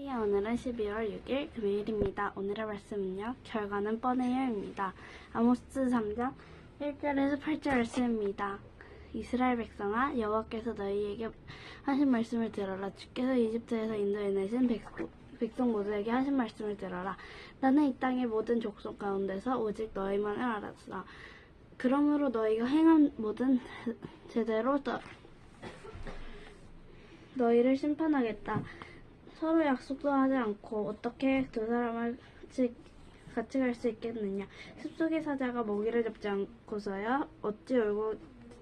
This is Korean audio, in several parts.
네, 오늘은 12월 6일 금요일입니다. 오늘의 말씀은요. 결과는 뻔해요입니다. 아모스 3장 1절에서 8절 말씀입니다. 이스라엘 백성아 여호와께서 너희에게 하신 말씀을 들어라. 주께서 이집트에서 인도해 내신 백성, 백성 모두에게 하신 말씀을 들어라. 나는 이 땅의 모든 족속 가운데서 오직 너희만을 알았어. 그러므로 너희가 행한 모든 제대로 너, 너희를 심판하겠다. 서로 약속도 하지 않고 어떻게 두 사람을 같이, 갈 수 있겠느냐? 숲속의 사자가 먹이를 잡지 않고서야 어찌 울고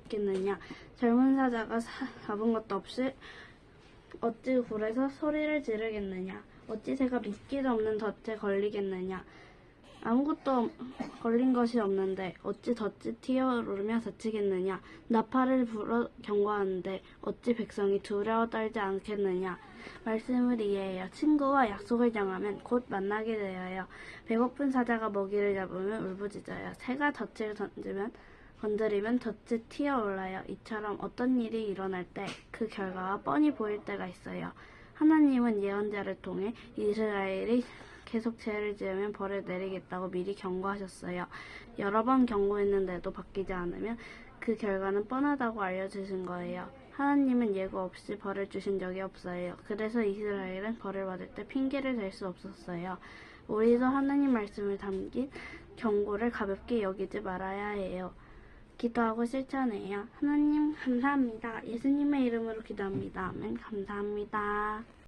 있겠느냐? 젊은 사자가 사, 잡은 것도 없이 어찌 굴에서 소리를 지르겠느냐? 어찌 새가 미끼도 없는 덫에 걸리겠느냐? 아무것도 걸린 것이 없는데 어찌 덫이 튀어오르며 다치겠느냐? 나팔을 불어 경고하는데 어찌 백성이 두려워 떨지 않겠느냐? 말씀을 이해해요. 친구와 약속을 정하면 곧 만나게 되어요. 배고픈 사자가 먹이를 잡으면 울부짖어요. 새가 덫을 던지면 건드리면 덫이 튀어올라요. 이처럼 어떤 일이 일어날 때 그 결과가 뻔히 보일 때가 있어요. 하나님은 예언자를 통해 이스라엘이 계속 죄를 지으면 벌을 내리겠다고 미리 경고하셨어요. 여러 번 경고했는데도 바뀌지 않으면 그 결과는 뻔하다고 알려주신 거예요. 하나님은 예고 없이 벌을 주신 적이 없어요. 그래서 이스라엘은 벌을 받을 때 핑계를 댈 수 없었어요. 우리도 하나님 말씀을 담긴 경고를 가볍게 여기지 말아야 해요. 기도하고 실천해요. 하나님 감사합니다. 예수님의 이름으로 기도합니다. 아멘 감사합니다.